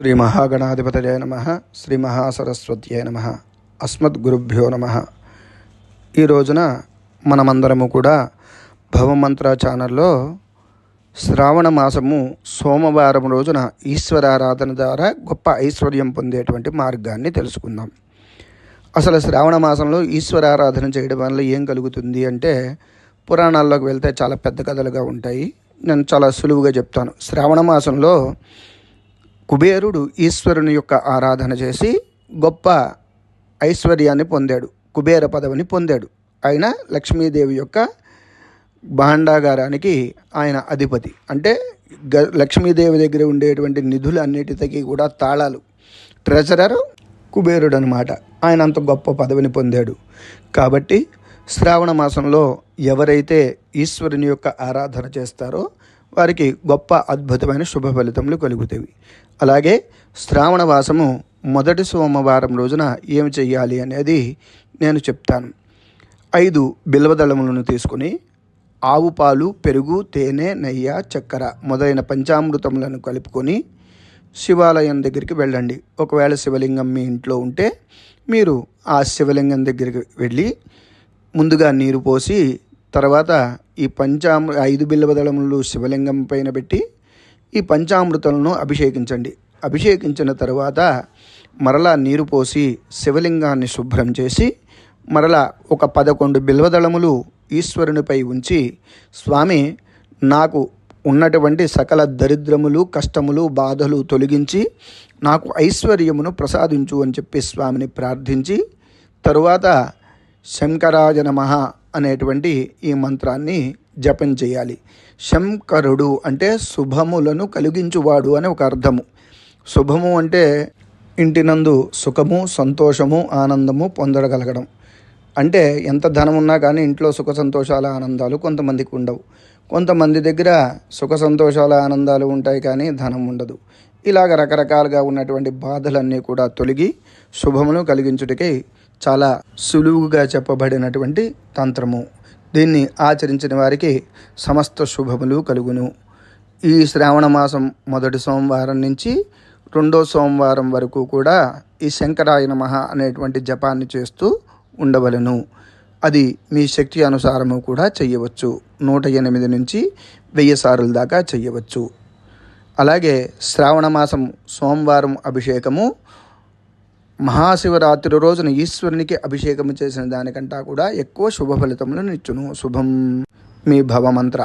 శ్రీ మహాగణాధిపతయ నమ శ్రీ మహాసరస్వత్యై నమ అస్మద్గురుభ్యో నమ. ఈ రోజున మనమందరము కూడా భవమంత్ర ఛానల్లో శ్రావణ మాసము సోమవారం రోజున ఈశ్వరారాధన ద్వారా గొప్ప ఐశ్వర్యం పొందేటువంటి మార్గాన్ని తెలుసుకుందాం. అసలు శ్రావణ మాసంలో ఈశ్వరారాధన చేయడం వల్ల ఏం కలుగుతుంది అంటే పురాణాల్లోకి వెళ్తే చాలా పెద్ద కథలుగా ఉంటాయి. నేను చాలా సులువుగా చెప్తాను. శ్రావణ మాసంలో కుబేరుడు ఈశ్వరుని యొక్క ఆరాధన చేసి గొప్ప ఐశ్వర్యాన్ని పొందాడు కుబేర పదవిని పొందాడు. ఆయన లక్ష్మీదేవి యొక్క భాండాగారానికి ఆయన అధిపతి. అంటే గ లక్ష్మీదేవి దగ్గర ఉండేటువంటి నిధులు అన్నిటికీ కూడా తాళాలు. ట్రెజరర్ కుబేరుడు అనమాట ఆయన అంత గొప్ప పదవిని పొందాడు. కాబట్టి శ్రావణ మాసంలో ఎవరైతే ఈశ్వరుని యొక్క ఆరాధన చేస్తారో వారికి గొప్ప అద్భుతమైన శుభ ఫలితములు కలుగుతాయి అలాగే శ్రావణ మాసము మొదటి సోమవారం రోజున ఏమి చేయాలి అనేది నేను చెప్తాను. ఐదు బిల్వదళములను తీసుకుని ఆవు పాలు పెరుగు తేనె నెయ్యి చక్కెర మొదలైన పంచామృతములను కలుపుకొని శివాలయం దగ్గరికి వెళ్ళండి. ఒకవేళ శివలింగం మీ ఇంట్లో ఉంటే మీరు ఆ శివలింగం దగ్గరికి వెళ్ళి ముందుగా నీరు పోసి తర్వాత ఈ పంచామృ ఐదు బిల్వదళములు శివలింగం పైన పెట్టి ఈ పంచామృతలను అభిషేకించండి. అభిషేకించిన తర్వాత మరలా నీరు పోసి శివలింగాన్ని శుభ్రం చేసి మరలా ఒక పదకొండు బిల్వదళములు ఈశ్వరునిపై ఉంచి స్వామి నాకు ఉన్నటువంటి సకల దరిద్రములు కష్టములు బాధలు తొలగించి నాకు ఐశ్వర్యమును ప్రసాదించు అని చెప్పి స్వామిని ప్రార్థించి తరువాత శంకరాజ నమ అనేటువంటి ఈ మంత్రాన్ని జపం చేయాలి. శంకరుడు అంటే శుభములను కలిగించువాడు అని ఒక అర్థము. శుభము అంటే ఇంటినందు సుఖము సంతోషము ఆనందము పొందగలగడం. అంటే ఎంత ధనం ఉన్నా కానీ ఇంట్లో సుఖ సంతోషాల ఆనందాలు కొంతమందికి ఉండవు. కొంతమంది దగ్గర సుఖ సంతోషాల ఆనందాలు ఉంటాయి కానీ ధనం ఉండదు. ఇలాగ రకరకాలుగా ఉన్నటువంటి బాధలన్నీ కూడా తొలగి శుభమును కలిగించుటకై చాలా సులువుగా చెప్పబడినటువంటి తంత్రము. దీన్ని ఆచరించిన వారికి సమస్త శుభములు కలుగును. ఈ శ్రావణ మాసం మొదటి సోమవారం నుంచి రెండో సోమవారం వరకు కూడా ఈ శంకరాయ మహా అనేటువంటి జపాన్ని చేస్తూ ఉండవలను. అది మీ శక్తి అనుసారము కూడా చేయవచ్చు నూట ఎనిమిది నుంచి వెయ్యి సార్లు దాకా చేయవచ్చు అలాగే శ్రావణ మాసం సోమవారం అభిషేకము మహాశివరాత్రి రోజున ఈశ్వరునికి అభిషేకం చేసిన దానికంటా కూడా ఎక్కువ శుభ ఫలితములను ఇచ్చును. శుభం. మీ భవమంత్ర.